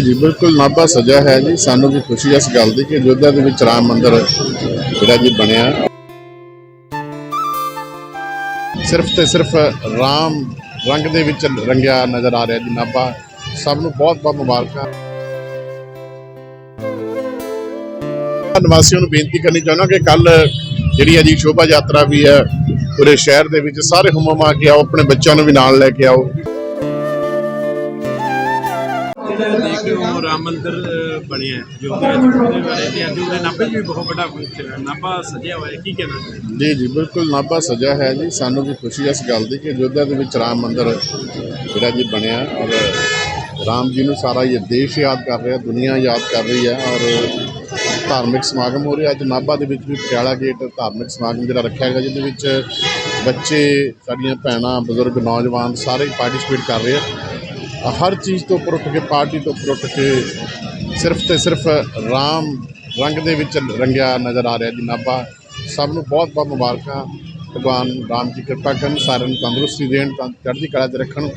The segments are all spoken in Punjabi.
ਜੀ ਬਿਲਕੁਲ ਨਾਭਾ ਸਜਾ ਹੈ ਜੀ। ਸਾਨੂੰ ਵੀ ਖੁਸ਼ੀ ਹੈ ਇਸ ਗੱਲ ਦੀ ਕਿ ਅਯੋਧਿਆ ਦੇ ਵਿੱਚ ਰਾਮ ਮੰਦਿਰ ਜਿਹੜਾ ਜੀ ਬਣਿਆ। ਸਿਰਫ ਤੇ ਸਿਰਫ ਰਾਮ ਰੰਗ ਦੇ ਵਿੱਚ ਰੰਗਿਆ ਨਜ਼ਰ ਆ ਰਿਹਾ ਜੀ ਨਾਭਾ। ਸਭ ਨੂੰ ਬਹੁਤ ਬਹੁਤ ਮੁਬਾਰਕਾਂ। ਨਿਵਾਸੀਆਂ ਨੂੰ ਬੇਨਤੀ ਕਰਨੀ ਚਾਹੁੰਦਾ ਕਿ ਕੱਲ ਜਿਹੜੀ ਹੈ ਜੀ ਸ਼ੋਭਾ ਯਾਤਰਾ ਵੀ ਹੈ ਪੂਰੇ ਸ਼ਹਿਰ ਦੇ ਵਿੱਚ। ਸਾਰੇ ਹੁਮਮ ਆ ਕੇ ਆਓ, ਆਪਣੇ ਬੱਚਿਆਂ ਨੂੰ ਵੀ ਨਾਲ ਲੈ ਕੇ ਆਓ। ਦੇਖ ਰਹੇ ਹੋ ਰਾਮ ਮੰਦਿਰ ਬਣਿਆ ਹੈ ਅਯੋਧਿਆ ਵਿੱਚ ਉਹਦੇ ਬਾਰੇ ਤੇ ਅੱਜ ਉਹਦੇ ਨਾਭੇ 'ਚ ਵੀ ਬਹੁਤ ਵੱਡਾ ਫੰਕਸ਼ਨ ਹੈ। ਨਾਭਾ ਸਜਿਆ ਹੋਇਆ ਹੈ, ਕੀ ਕਹਿਣਾ ਚਾਹੁੰਦੇ ਜੀ ਜੀ, ਬਿਲਕੁਲ ਨਾਭਾ ਸਜਾ ਹੈ ਜੀ। ਸਾਨੂੰ ਵੀ ਖੁਸ਼ੀ ਹੈ ਇਸ ਗੱਲ ਦੀ ਕਿ ਅਯੋਧਿਆ ਦੇ ਵਿੱਚ ਰਾਮ ਮੰਦਿਰ ਜਿਹੜਾ ਜੀ ਬਣਿਆ ਔਰ ਰਾਮ ਜੀ ਨੂੰ ਸਾਰਾ ਇਹ ਦੇਸ਼ ਯਾਦ ਕਰ ਰਿਹਾ, ਦੁਨੀਆ ਯਾਦ ਕਰ ਰਹੀ ਹੈ ਔਰ ਧਾਰਮਿਕ ਸਮਾਗਮ ਹੋ ਰਿਹਾ। ਅੱਜ ਨਾਭਾ ਦੇ ਵਿੱਚ ਵੀ ਪਟਿਆਲਾ ਗੇਟ ਧਾਰਮਿਕ ਸਮਾਗਮ ਜਿਹੜਾ ਰੱਖਿਆ ਗਿਆ, ਜਿਹਦੇ ਵਿੱਚ ਬੱਚੇ, ਸਾਡੀਆਂ ਭੈਣਾਂ, ਬਜ਼ੁਰਗ, ਨੌਜਵਾਨ ਸਾਰੇ ਪਾਰਟਿਸਿਪੇਟ ਕਰ ਰਹੇ ਆ ਹਰ ਚੀਜ਼ ਤੋਂ ਉੱਪਰ ਉੱਠ ਕੇ, ਪਾਰਟੀ ਤੋਂ ਉੱਪਰ ਉੱਠ ਕੇ ਸਿਰਫ ਤੇ ਸਿਰਫ ਰਾਮ ਰੰਗ ਦੇ ਵਿੱਚ ਰੰਗਿਆ ਨਜ਼ਰ ਆ ਰਿਹਾ ਜੀ ਨਾਭਾ। ਸਭ ਨੂੰ ਬਹੁਤ ਬਹੁਤ ਮੁਬਾਰਕਾਂ। ਭਗਵਾਨ ਰਾਮ ਦੀ ਕਿਰਪਾ ਕਰਨ, ਸਾਰਿਆਂ ਨੂੰ ਤੰਦਰੁਸਤੀ ਦੇਣ, ਤਾਂ ਚੜ੍ਹਦੀ ਕਲਾ 'ਚ ਰੱਖਣ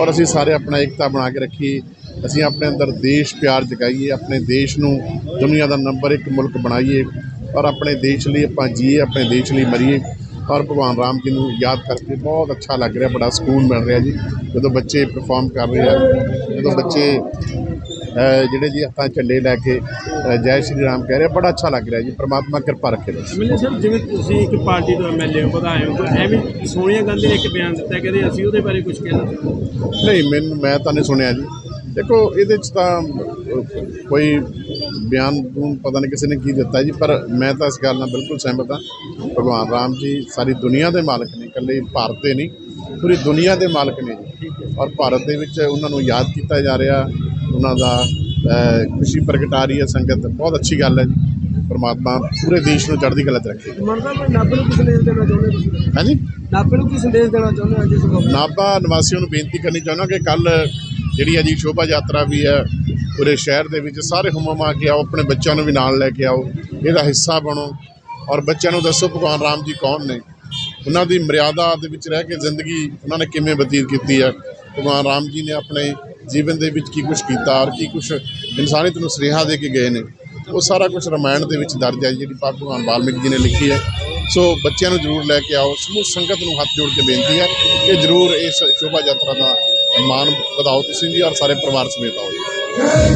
ਔਰ ਅਸੀਂ ਸਾਰੇ ਆਪਣਾ ਏਕਤਾ ਬਣਾ ਕੇ ਰੱਖੀਏ। ਅਸੀਂ ਆਪਣੇ ਅੰਦਰ ਦੇਸ਼ ਪਿਆਰ ਜਗਾਈਏ, ਆਪਣੇ ਦੇਸ਼ ਨੂੰ ਦੁਨੀਆ ਦਾ ਨੰਬਰ ਇੱਕ ਮੁਲਕ ਬਣਾਈਏ ਔਰ ਆਪਣੇ ਦੇਸ਼ ਲਈ ਆਪਾਂ ਜੀਏ, ਆਪਣੇ ਦੇਸ਼ ਲਈ ਮਰੀਏ। ਔਰ ਭਗਵਾਨ ਰਾਮ ਜੀ ਨੂੰ ਯਾਦ ਕਰਕੇ ਬਹੁਤ ਅੱਛਾ ਲੱਗ ਰਿਹਾ ਬੜਾ ਸਕੂਨ ਮਿਲ ਰਿਹਾ ਜੀ। ਜਦੋਂ ਬੱਚੇ ਪਰਫਾਰਮ ਕਰ ਰਹੇ ਆ ਜਦੋਂ ਬੱਚੇ ਜਿਹੜੇ ਜੀ ਹੱਥਾਂ ਝੰਡੇ ਲੈ ਕੇ ਜੈ ਸ਼੍ਰੀ ਰਾਮ ਕਹਿ ਰਹੇ ਬੜਾ ਅੱਛਾ ਲੱਗ ਰਿਹਾ ਜੀ ਪ੍ਰਮਾਤਮਾ ਕਿਰਪਾ ਰੱਖੇ ਐਮਐਲਏ ਸਾਹਿਬ ਜਿਵੇਂ ਤੁਸੀਂ ਇੱਕ ਪਾਰਟੀ ਤੋਂ ਐਮਐਲਏ ਹੋ ਵਧਾਏ ਹੋ ਤਾਂ ਐਵੇਂ ਸੋਨੀਆ ਗਾਂਧੀ ਨੇ ਇੱਕ ਬਿਆਨ ਦਿੱਤਾ ਕਹਿੰਦੇ ਅਸੀਂ ਉਹਦੇ ਬਾਰੇ ਕੁਝ ਕਹਿਣਾ। ਨਹੀਂ ਮੈਨੂੰ ਮੈਂ ਤਾਂ ਨਹੀਂ ਸੁਣਿਆ ਜੀ। ਦੇਖੋ ਇਹਦੇ 'ਚ ਤਾਂ ਕੋਈ ਬਿਆਨ ਨੂੰ ਪਤਾ ਨਹੀਂ ਕਿਸੇ ਨੇ ਕੀ ਦਿੱਤਾ ਜੀ ਪਰ ਮੈਂ ਤਾਂ ਇਸ ਗੱਲ ਨਾਲ ਬਿਲਕੁਲ ਸਹਿਮਤ ਹਾਂ। ਭਗਵਾਨ ਰਾਮ ਜੀ ਸਾਰੀ ਦੁਨੀਆ ਦੇ ਮਾਲਕ ਨੇ ਇਕੱਲੇ ਭਾਰਤ ਦੇ ਨਹੀਂ ਪੂਰੀ ਦੁਨੀਆ ਦੇ ਮਾਲਕ ਨੇ ਜੀ। ਔਰ ਭਾਰਤ ਦੇ ਵਿੱਚ ਉਹਨਾਂ ਨੂੰ ਯਾਦ ਕੀਤਾ ਜਾ ਰਿਹਾ ਉਹਨਾਂ ਦਾ ਖੁਸ਼ੀ ਪ੍ਰਗਟਾ ਰਹੀ ਹੈ ਸੰਗਤ ਬਹੁਤ ਅੱਛੀ ਗੱਲ ਹੈ ਜੀ। ਪਰਮਾਤਮਾ ਪੂਰੇ ਦੇਸ਼ ਨੂੰ ਚੜ੍ਹਦੀ ਕਲਾ 'ਚ ਰੱਖੇ। ਮਰਦਾ ਮੈਂ ਨਾਭੇ ਨੂੰ ਕੀ ਸੰਦੇਸ਼ ਦੇਣਾ ਚਾਹੁੰਦੇ ਹੋ ਤੁਸੀਂ? ਹਾਂਜੀ ਨਾਭੇ ਨੂੰ ਕੀ ਸੰਦੇਸ਼ ਦੇਣਾ ਚਾਹੁੰਦੇ ਹੋ ਅੱਜ ਇਸ ਮੌਕੇ? ਨਾਭਾ ਨਿਵਾਸੀਆਂ ਨੂੰ ਬੇਨਤੀ ਕਰਨੀ ਚਾਹੁੰਦਾ ਕਿ ਕੱਲ ਜਿਹੜੀ ਹੈ ਜੀ ਸ਼ੋਭਾ ਯਾਤਰਾ ਵੀ ਹੈ, ਪੂਰੇ ਸ਼ਹਿਰ ਦੇ ਵਿੱਚ ਸਾਰੇ ਹੁਮਮ ਆ ਕੇ ਆਓ, ਆਪਣੇ ਬੱਚਿਆਂ ਨੂੰ ਵੀ ਨਾਲ ਲੈ ਕੇ ਆਓ, ਇਹਦਾ ਹਿੱਸਾ ਬਣੋ। ਔਰ ਬੱਚਿਆਂ ਨੂੰ ਦੱਸੋ ਭਗਵਾਨ ਰਾਮ ਜੀ ਕੌਣ ਨੇ? ਉਹਨਾਂ ਦੀ ਮਰਿਆਦਾ ਦੇ ਵਿੱਚ ਰਹਿ ਕੇ ਜ਼ਿੰਦਗੀ ਉਹਨਾਂ ਨੇ ਕਿਵੇਂ ਬਤੀਤ ਕੀਤੀ ਹੈ? ਭਗਵਾਨ ਰਾਮ ਜੀ ਨੇ ਆਪਣੇ ਜੀਵਨ ਦੇ ਵਿੱਚ ਕੀ ਕੁਝ ਕੀਤਾ ਔਰ ਕੀ ਕੁਝ ਇਨਸਾਨੀਅਤ ਨੂੰ ਸੁਨੇਹਾ ਦੇ ਕੇ ਗਏ ਨੇ? ਉਹ ਸਾਰਾ ਕੁਝ ਰਾਮਾਇਣ ਦੇ ਵਿੱਚ ਦਰਜ ਹੈ, ਜਿਹੜੀ ਭਗਵਾਨ ਵਾਲਮੀਕ ਜੀ ਨੇ ਲਿਖੀ ਹੈ। ਸੋ ਬੱਚਿਆਂ ਨੂੰ ਜ਼ਰੂਰ ਲੈ ਕੇ ਆਓ, ਸਮੂਹ ਸੰਗਤ ਨੂੰ ਹੱਥ ਜੋੜ ਕੇ ਬੇਨਤੀ ਹੈ ਕਿ ਜ਼ਰੂਰ ਇਸ ਸ਼ੋਭਾ ਯਾਤਰਾ ਦਾ ਮਾਣ ਵਧਾਓ ਤੁਸੀਂ ਵੀ ਔਰ ਸਾਰੇ ਪਰਿਵਾਰ ਸਮੇਤ ਆਓ ਜੀ।